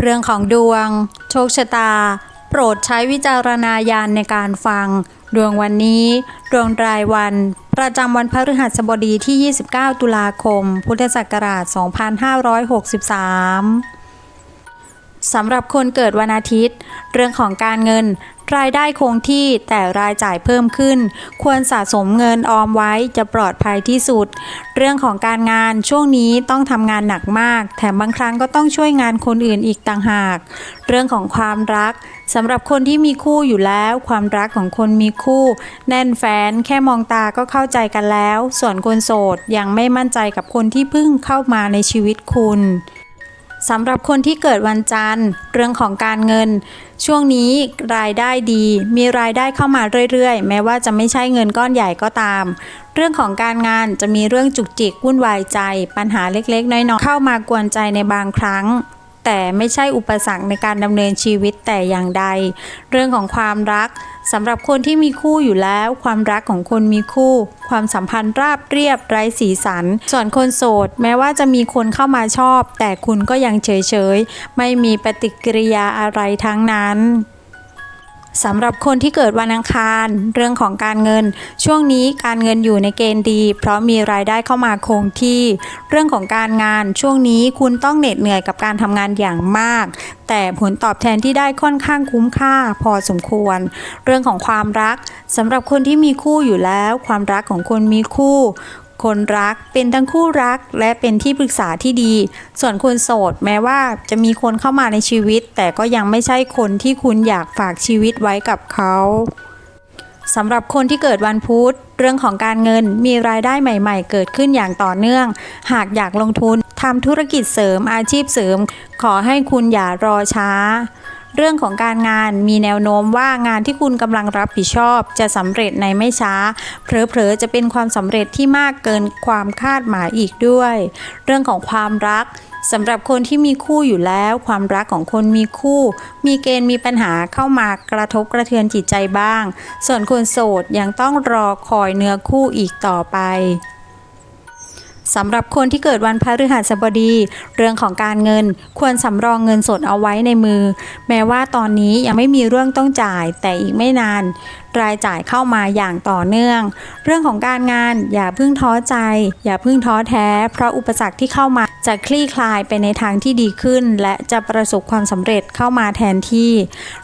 เรื่องของดวง โชคชะตา โปรดใช้วิจารณญาณในการฟัง ดวงวันนี้ ดวงรายวัน ประจำวันพฤหัสบดีที่ 29 ตุลาคม พุทธศักราช 2563 สำหรับคนเกิดวันอาทิตย์ เรื่องของการเงิน รายได้คงที่แต่รายจ่ายเพิ่มขึ้น ควรสะสมเงินออมไว้จะปลอดภัยที่สุด เรื่องของการงานช่วงนี้ต้องทำงานหนักมาก แถมบางครั้งก็ต้องช่วยงานคนอื่นอีกต่างหาก เรื่องของความรักสำหรับคนที่มีคู่อยู่แล้ว ความรักของคนมีคู่ แน่นแฟนแค่มองตาก็เข้าใจกันแล้ว ส่วนคนโสดยังไม่มั่นใจกับคนที่เพิ่งเข้ามาในชีวิตคุณ สำหรับคนที่เกิดวันจันทร์ เรื่องของการเงิน ช่วงนี้รายได้ดี มีรายได้เข้ามาเรื่อยๆ แม้ว่าจะไม่ใช่เงินก้อนใหญ่ก็ตาม เรื่องของการงานจะมีเรื่องจุกจิกวุ่นวายใจ ปัญหาเล็กๆ น้อยๆเข้ามากวนใจในบางครั้ง แต่ไม่ใช่อุปสรรคในการดำเนินชีวิตแต่อย่างใด เรื่องของความรักสำหรับคนที่มีคู่อยู่แล้ว ความรักของคนมีคู่ ความสัมพันธ์ราบเรียบไร้สีสัน ส่วนคนโสด แม้ว่าจะมีคนเข้ามาชอบ แต่คุณก็ยังเฉยๆ ไม่มีปฏิกิริยาอะไรทั้งนั้น สำหรับคนที่เกิดวันอังคาร เรื่องของการเงิน ช่วงนี้การเงินอยู่ในเกณฑ์ดี เพราะมีรายได้เข้ามาคงที่ เรื่องของการงานช่วงนี้คุณต้องเหน็ดเหนื่อยกับการทำงานอย่างมาก แต่ผลตอบแทนที่ได้ค่อนข้างคุ้มค่าพอสมควร เรื่องของความรักสำหรับคนที่มีคู่อยู่แล้ว ความรักของคนมีคู่ คนรัก เป็นทั้งคู่รักและเป็นที่ปรึกษาที่ดี ส่วนคนโสดแม้ว่าจะมีคนเข้ามาในชีวิต แต่ก็ยังไม่ใช่คนที่คุณอยากฝากชีวิตไว้กับเขาสำหรับคนที่เกิดวันพุธเรื่องของการเงินมีรายได้ใหม่ ๆ เกิดขึ้นอย่างต่อเนื่อง หากอยากลงทุนทำธุรกิจเสริมอาชีพเสริม ขอให้คุณอย่ารอช้า เรื่องของการงานมีแนวโน้มว่างานที่คุณกำลังรับผิดชอบจะสำเร็จในไม่ช้า เผลอๆจะเป็นความสำเร็จที่มากเกินความคาดหมายอีกด้วย เรื่องของความรักสำหรับคนที่มีคู่อยู่แล้ว ความรักของคนมีคู่ มีเกณฑ์มีปัญหาเข้ามากระทบกระเทือนจิตใจบ้าง ส่วนคนโสดยังต้องรอคอยเนื้อคู่อีกต่อไป สำหรับคนที่เกิดวันพฤหัสบดี เรื่องของการเงินควรสำรองเงินสดเอาไว้ในมือ แม้ว่าตอนนี้ยังไม่มีเรื่องต้องจ่ายแต่อีกไม่นาน รายจ่ายเข้ามาอย่างต่อเนื่อง เรื่องของการงานอย่าเพิ่งท้อใจ อย่าเพิ่งท้อแท้ เพราะอุปสรรคที่เข้ามาจะคลี่คลายไปในทางที่ดีขึ้น และจะประสบความสำเร็จเข้ามาแทนที่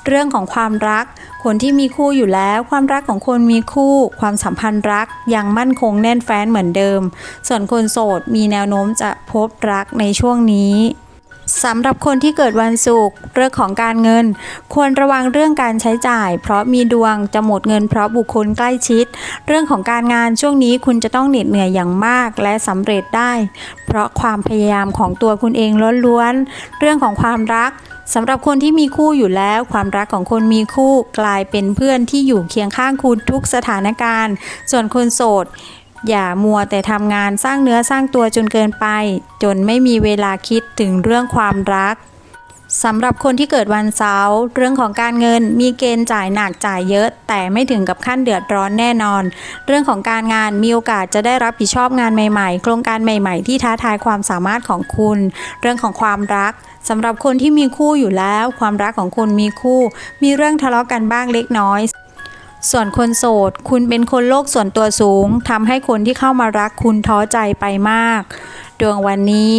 เรื่องของความรัก คนที่มีคู่อยู่แล้ว ความรักของคนมีคู่ ความสัมพันธ์รักยังมั่นคงแน่นแฟ้นเหมือนเดิม ส่วนคนสด มีแนวโน้มจะพบรักในช่วงนี้สำหรับคนที่เกิดวันศุกร์เรื่องของการเงิน ควรระวังเรื่องการใช้จ่าย เพราะมีดวงจะหมดเงินเพราะบุคคลใกล้ชิด เรื่องของการงานช่วงนี้คุณจะต้องเหน็ดเหนื่อยอย่างมากและสำเร็จได้ เพราะความพยายามของตัวคุณเองล้วนๆเรื่องของความรักสำหรับคนที่มีคู่อยู่แล้ว ความรักของคนมีคู่กลายเป็นเพื่อนที่อยู่เคียงข้างคุณทุกสถานการณ์ ส่วนคนโสด อย่ามัวแต่ทำงานสร้างเนื้อสร้างตัวจนเกินไป จนไม่มีเวลาคิดถึงเรื่องความรักสำหรับคนที่เกิดวันเสาร์เรื่องของการเงินมีเกณฑ์จ่ายหนักจ่ายเยอะ แต่ไม่ถึงกับขั้นเดือดร้อนแน่นอน เรื่องของการงานมีโอกาสจะได้รับผิดชอบงานใหม่ๆ โครงการใหม่ ๆ ที่ท้าทายความสามารถของคุณ เรื่องของความรักสำหรับคนที่มีคู่อยู่แล้ว ความรักของคนมีคู่ มีเรื่องทะเลาะกันบ้างเล็กน้อย ส่วนคนโสด คุณเป็นคนโลกส่วนตัวสูงทำให้คนที่เข้ามารักคุณท้อใจไปมาก ดวงวันนี้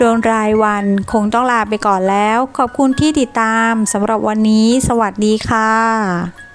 ดวงรายวันคงต้องลาไปก่อนแล้ว ขอบคุณที่ติดตามสำหรับวันนี้ สวัสดีค่ะ